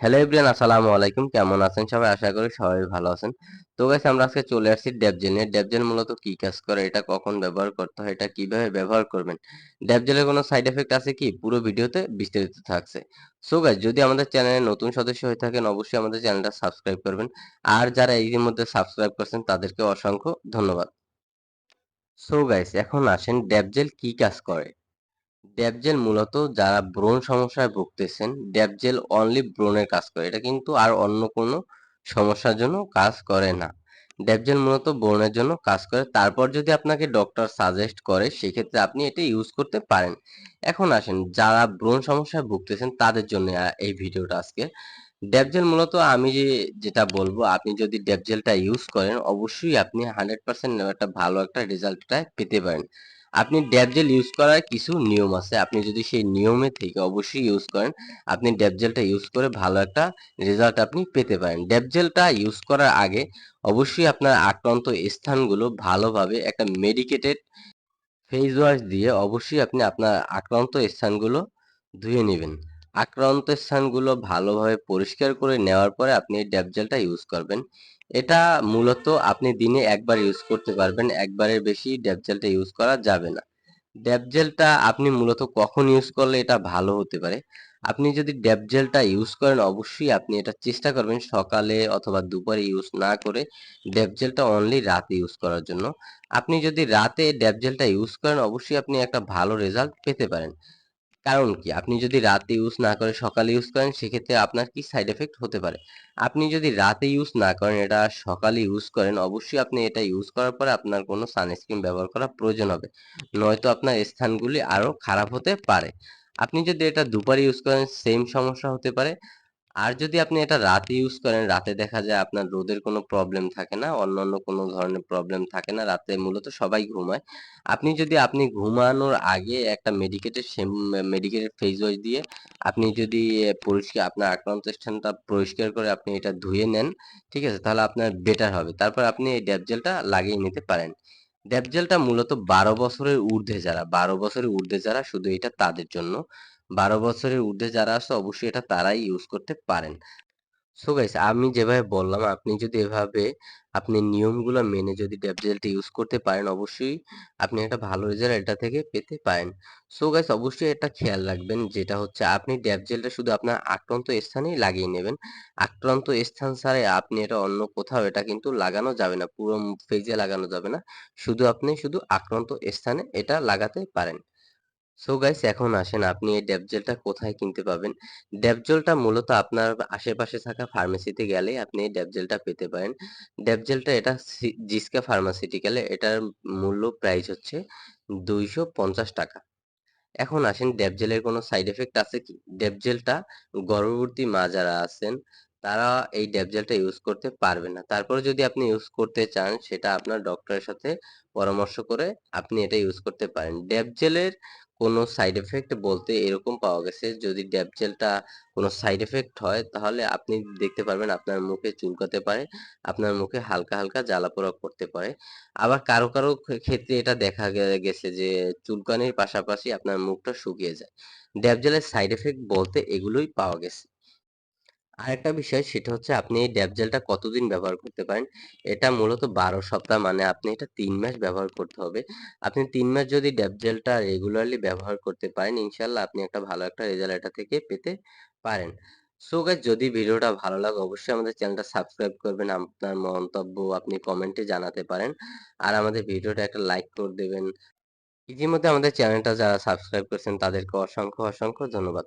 Hello everyone আসসালামু আলাইকুম। কেমন আছেন সবাই? আশা করি সবাই ভালো আছেন। তো গাইস আমরা আজকে চলে আসছি ড্যাবজেল নিয়ে। ড্যাবজেল মূলত কি কাজ করে? এটা কখন ব্যবহার করতে হয়? এটা কীভাবে ব্যবহার করবেন? ড্যাবজেলের কোনো সাইড এফেক্ট আছে কি? পুরো ভিডিওতে বিস্তারিত থাকছে। সো গাইস যদি আমাদের চ্যানেলে নতুন সদস্য হয়ে থাকেন, অবশ্যই আমাদের চ্যানেলটা সাবস্ক্রাইব করবেন। আর যারা এই মধ্যে সাবস্ক্রাইব করছেন, তাদেরকে অসংখ্য ধন্যবাদ। সো গাইস এখন আসেন ড্যাবজেল কি কাজ করে? ড্যাবজেল মূলত যারা ব্রণ সমস্যায় ভুগতেছেন ড্যাবজেল অনলি ব্রণের কাজ করে। এটা কিন্তু আর অন্য কোনো সমস্যার জন্য কাজ করে না। ড্যাবজেল মূলত ব্রণের জন্য কাজ করে। তারপর যদি আপনাকে ডক্টর সাজেস্ট করে, সেক্ষেত্রে আপনি এটা ইউজ করতে পারেন। এখন আসেন, যারা ব্রণ সমস্যায় ভুগতেছেন, তাদের জন্য এই ভিডিওটা আজকে। ড্যাবজেল মূলত আমি যে, যেটা বলব, আপনি যদি ড্যাবজেলটা ইউজ করেন, অবশ্যই আপনি হান্ড্রেড পার্সেন্ট একটা ভালো একটা রেজাল্টটা পেতে পারেন। আপনি ড্যাবজেল ইউজ করার কিছু নিয়ম আছে। আপনি যদি সেই নিয়মে থেকে অবশ্যই ইউজ করেন, আপনি ড্যাবজেলটা ইউজ করে ভালো একটা রেজাল্ট আপনি পেতে পারেন। ড্যাবজেলটা ইউজ করার আগে অবশ্যই আপনার আক্রান্ত স্থানগুলো ভালোভাবে একটা মেডিকেটেড ফেস ওয়াশ দিয়ে অবশ্যই আপনি আপনার আক্রান্ত স্থানগুলো ধুয়ে নেবেন। আক্রান্ত স্থানগুলো ভালোভাবে পরিষ্কার করে নেওয়ার পরে আপনি এই ড্যাবজেলটা ইউজ করবেন। এটা মূলত আপনি দিনে একবার ইউজ করতে পারবেন, একবারের বেশি ড্যাবজেলটা ইউজ করা যাবে না। ড্যাবজেলটা আপনি মূলত কখন ইউজ করলে এটা ভালো হতে পারে? আপনি যদি ড্যাবজেলটা ইউজ করেন, অবশ্যই আপনি এটা চেষ্টা করবেন সকালে অথবা দুপুরে ইউজ না করে ড্যাবজেলটা অনলি রাতে ইউজ করার জন্য। আপনি যদি রাতে ড্যাবজেলটা ইউজ করেন, অবশ্যই আপনি একটা ভালো রেজাল্ট পেতে পারেন। কারণ কি? আপনি যদি রাতে ইউজ না করেন, সকালে ইউজ করেন, সেক্ষেত্রে আপনার কি সাইড এফেক্ট হতে পারে? আপনি যদি রাতে ইউজ না করেন, এটা সকালে ইউজ করেন, অবশ্যই আপনি এটা ইউজ করার পরে আপনার কোনো সানস্ক্রিন ব্যবহার করা প্রয়োজন হবে। নয়তো আপনার স্থানগুলি আরও খারাপ হতে পারে। আপনি যদি এটা দুপুরে ইউজ করেন সেম সমস্যা হতে পারে। আর যদি আপনি এটা রাতে ইউজ করেন, রাতে দেখা যায় আপনার রোদের কোনো প্রবলেম থাকে না, অন্যান্য কোনো ধরনের প্রবলেম থাকে না। রাতে মূলত সবাই ঘুমায়। আপনি যদি আপনি ঘুমানোর আগে একটা মেডিকেটেড মেডিকেটেড ফেস ওয়াশ দিয়ে আপনি যদি পরিষ্কার আপনার আক্রান্ত স্থানটা পরিষ্কার করে আপনি এটা ধুয়ে নেন, ঠিক আছে? তাহলে আপনার বেটার হবে। তারপর আপনি এই ড্যাবজেলটা লাগিয়ে নিতে পারেন। ড্যাবজেলটা মূলত ১২ বছরের ঊর্ধ্বে যারা ১২ বছরের ঊর্ধ্বে যারা শুধু এটা তাদের জন্য। ১২ বছরের ঊর্ধ্বে যারা আছে অবশ্যই এটা তারাই ইউজ করতে পারেন। সো গাইস আমি যেভাবে বললাম, আপনি যদি এভাবে আপনি নিয়মগুলো মেনে যদি ড্যাবজেলটা ইউজ করতে পারেন, অবশ্যই আপনি একটা ভালো রেজাল্ট এটা থেকে পেতে পারেন। সো গাইস অবশ্যই এটা খেয়াল রাখবেন, যেটা হচ্ছে আপনি ড্যাবজেলটা শুধু আপনার আক্রান্ত স্থানেই লাগিয়ে নেবেন। আক্রান্ত স্থান ছাড়াই আপনি এটা অন্য কোথাও এটা কিন্তু লাগানো যাবে না। পুরো ফেজে লাগানো যাবে না। শুধু আপনি শুধু আক্রান্ত স্থানে এটা লাগাতে পারেন। সো গাইস এখন আসেন আপনি এই ড্যাবজেলটা কোথায় কিনতে পাবেন? ড্যাবজেলটা মূলত আপনার আশেপাশে থাকা ফার্মেসিতে গেলেই আপনি এই ড্যাবজেলটা পেতে পারেন। ড্যাবজেলটা এটা জিসকা ফার্মাসিউটিক্যালে এটার মূল্য প্রাইস হচ্ছে ৳২৫০ এখন আসেন ড্যাবজেলের কোনো সাইড এফেক্ট আছে কি? ড্যাবজেলটা গর্ভবতী মা যারা আছেন, তারা এই ড্যাবজেলটা ইউজ করতে পারবে না। তারপরে যদি আপনি ইউজ করতে চান, সেটা আপনার ডক্টরের সাথে পরামর্শ করে আপনি এটা ইউজ করতে পারেন। ড্যাবজেলের কোনো সাইড এফেক্ট বলতে এরকম পাওয়া গেছে যদি ড্যাবজেলটা কোনো সাইড এফেক্ট হয় তাহলে আপনি দেখতে পারবেন আপনার মুখে চুলকাতে পারে, আপনার মুখে হালকা, হালকা জ্বালা জ্বালাপোড়া করতে পারে। আবার কারও, কারও ক্ষেত্রে এটা দেখা গেছে যে চুলকানির পাশাপাশি আপনার মুখটা শুকিয়ে যায়। ড্যাবজেলের সাইড এফেক্ট বলতে এগুলোই পাওয়া গেছে। আরেকটা বিষয় সেটা হচ্ছে আপনি এই ড্যাবজেলটা কতদিন ব্যবহার করতে পারেন? এটা মূলত ১২ সপ্তাহ মানে আপনি এটা তিন মাস ব্যবহার করতে হবে। আপনি তিন মাস যদি ড্যাবজেলটা রেগুলারলি ব্যবহার করতে পারেন, ইনশাল্লাহ আপনি একটা ভালো একটা রেজাল্ট এটা থেকে পেতে পারেন। সো গাইস যদি ভিডিওটা ভালো লাগে অবশ্যই আমাদের চ্যানেলটা সাবস্ক্রাইব করবেন। আপনার মন্তব্য আপনি কমেন্টে জানাতে পারেন। আর আমাদের ভিডিওটা একটা লাইক করে দেবেন। ইতিমধ্যে আমাদের চ্যানেলটা যারা সাবস্ক্রাইব করেছেন তাদেরকে অসংখ্য, অসংখ্য ধন্যবাদ।